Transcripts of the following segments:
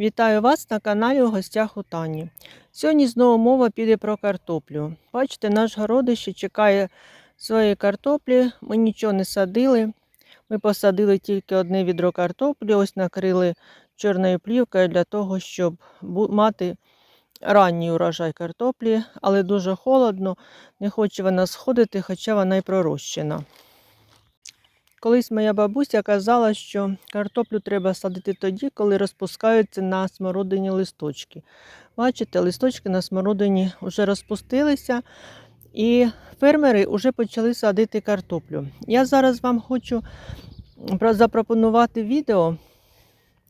Вітаю вас на каналі у гостях у Тані. Сьогодні знову мова піде про картоплю. Бачите, наш городище чекає своєї картоплі. Ми нічого не садили. Ми посадили тільки одне відро картоплі, ось накрили чорною плівкою для того, щоб мати ранній урожай картоплі, але дуже холодно, не хоче вона сходити, хоча вона й пророщена. Колись моя бабуся казала, що картоплю треба садити тоді, коли розпускаються на смородині листочки. Бачите, листочки на смородині вже розпустилися, і фермери вже почали садити картоплю. Я зараз вам хочу запропонувати відео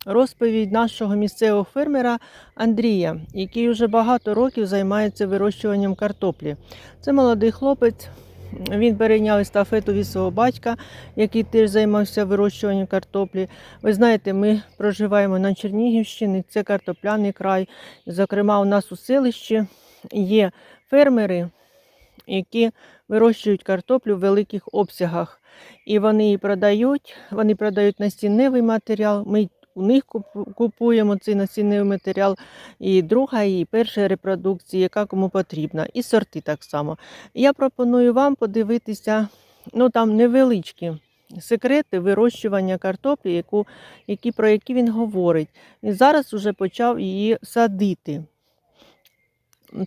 розповідь нашого місцевого фермера Андрія, який вже багато років займається вирощуванням картоплі. Це молодий хлопець. Він перейняв естафету від свого батька, який теж займався вирощуванням картоплі. Ви знаєте, ми проживаємо на Чернігівщині, це картопляний край. Зокрема, у нас у селищі є фермери, які вирощують картоплю в великих обсягах. І вони її продають, вони продають насінневий матеріал. Ми у них купуємо цей насінний матеріал, і друга, і перша репродукція, яка кому потрібна, і сорти так само. Я пропоную вам подивитися, ну там невеличкі секрети вирощування картоплі, яку, які, про які він говорить. Він зараз вже почав її садити.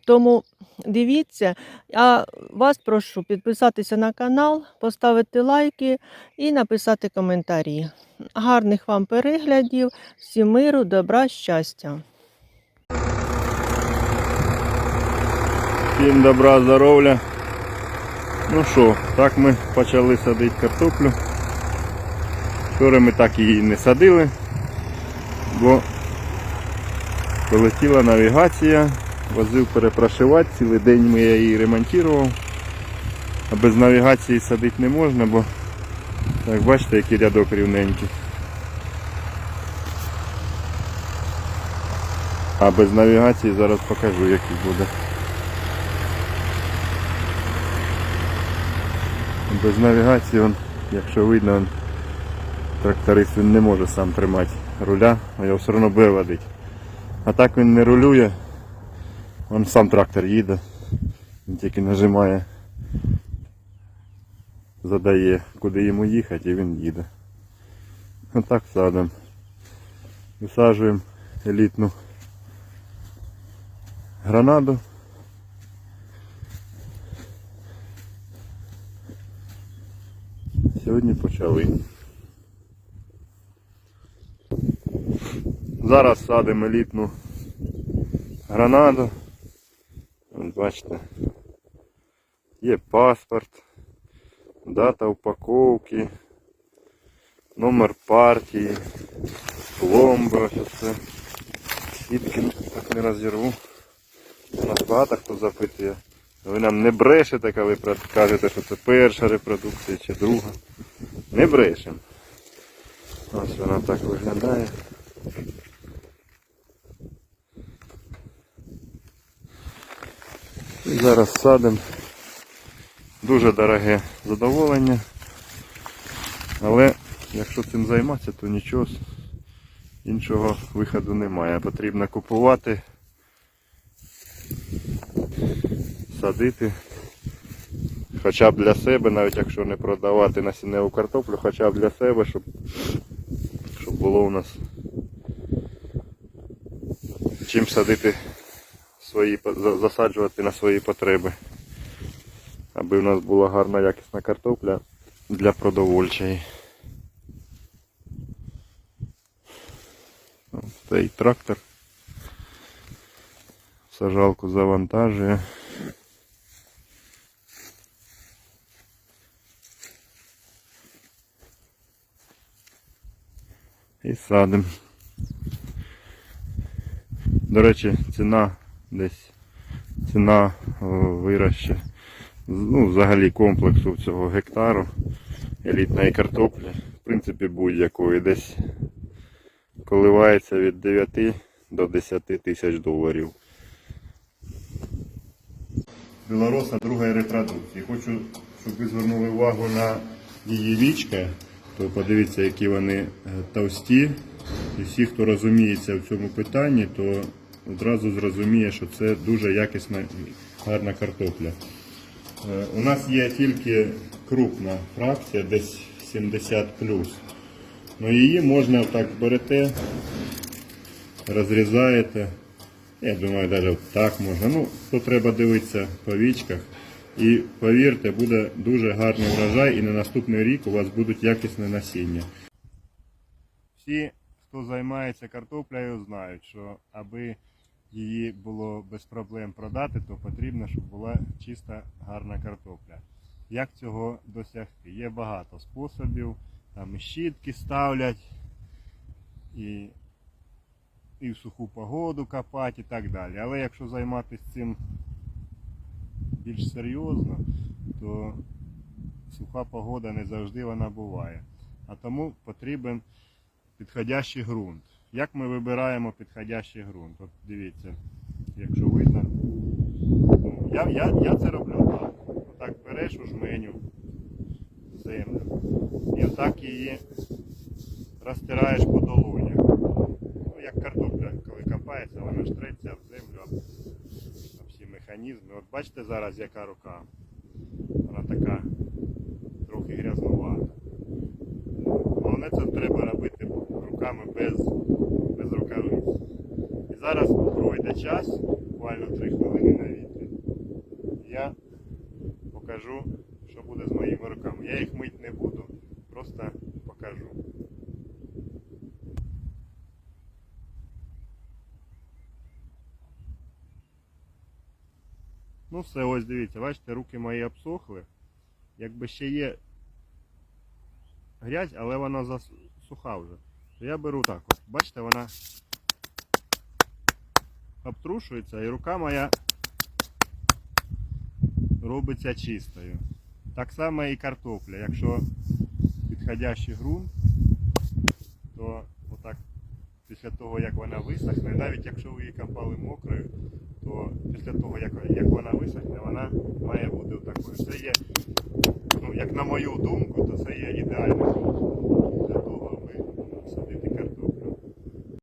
Тому дивіться, а вас прошу підписатися на канал, поставити лайки і написати коментарі. Гарних вам переглядів, всім миру, добра, щастя! Всім добра, здоров'я. Ну що, так ми почали садити картоплю. Вчора ми так її не садили, бо полетіла навігація, возив перепрашивати, цілий день ми я її ремонтував. А без навігації садити не можна, бо як бачите, який рядок рівненький. А без навігації зараз покажу, який буде. Без навігації, он, якщо видно, он, тракторист він не може сам тримати руля, а його все одно буде водити. А так він не рулює, он сам трактор їде, він тільки нажимає, задає, куди йому їхати, і він їде. Отак садимо. Висаджуємо елітну гранаду. Сьогодні почали. Зараз садимо елітну гранаду. Бачите. Є паспорт, дата упаковки, номер партії, пломба, ось це. Сітки так не розірву. У нас багато хто запитує. Ви нам не брешете, коли кажете, що це перша репродукція чи друга. Не брешемо. Ось вона так виглядає. Зараз садимо. Дуже дороге задоволення. Але якщо цим займатися, то нічого іншого виходу немає. Потрібно купувати, садити. Хоча б для себе, навіть якщо не продавати насінневу картоплю, хоча б для себе, щоб, щоб було у нас чим садити свої, засаджувати на свої потреби. Аби у нас була гарна якісна картопля для продовольчої. Ось Цей трактор. Сажалку завантажує. І садимо. До речі, ціна десь ціна о, вироща. Ну, взагалі комплексу цього гектару елітної картоплі, в принципі, будь-якої десь коливається від 9 до 10 тисяч доларів. Білороса другої репродукції. Хочу, щоб ви звернули увагу на її вічки, то подивіться, які вони е, товсті, І всі, хто розуміється в цьому питанні, то одразу зрозуміє, що це дуже якісна гарна картопля. Е, У нас є тільки крупна фракція, десь 70 Ну її можна так берете, розрізаєте. Я думаю, навіть так можна. Ну, то треба дивитися по вічках. І повірте, буде дуже гарний врожай, і на наступний рік у вас будуть якісне насіння. Всі, хто займається картоплею, знають, що аби її було без проблем продати, то потрібно, щоб була чиста гарна картопля. Як цього досягти? Є багато способів. Там і щітки ставлять, і, і в суху погоду копати і так далі. Але якщо займатися цим більш серйозно, то суха погода не завжди вона буває. А тому потрібен підходящий ґрунт. Як ми вибираємо підходящий ґрунт? От дивіться, якщо видно. Я, я, я це роблю так. Отак береш у жменю землю і отак її розтираєш по долонях. Ну, як картопля, коли копається, вона ж треться в землю об, всі механізми. От бачите зараз яка рука? Вона така трохи грязнувата. Головне це треба робити руками без, зараз пройде час, буквально 3 хвилини на вітрі. Я покажу, що буде з моїми руками. Я їх мить не буду, просто покажу. Ну все, ось дивіться, бачите, руки мої обсохли. Якби ще є грязь, але вона засуха вже. То я беру так. От. Бачите, вона обтрушується і рука моя робиться чистою. Так само і картопля. Якщо підходящий ґрунт, то отак після того як вона висохне, навіть якщо ви її копали мокрою, то після того як, як вона висохне, вона має бути такою. Це є, ну, як на мою думку, то це є ідеальним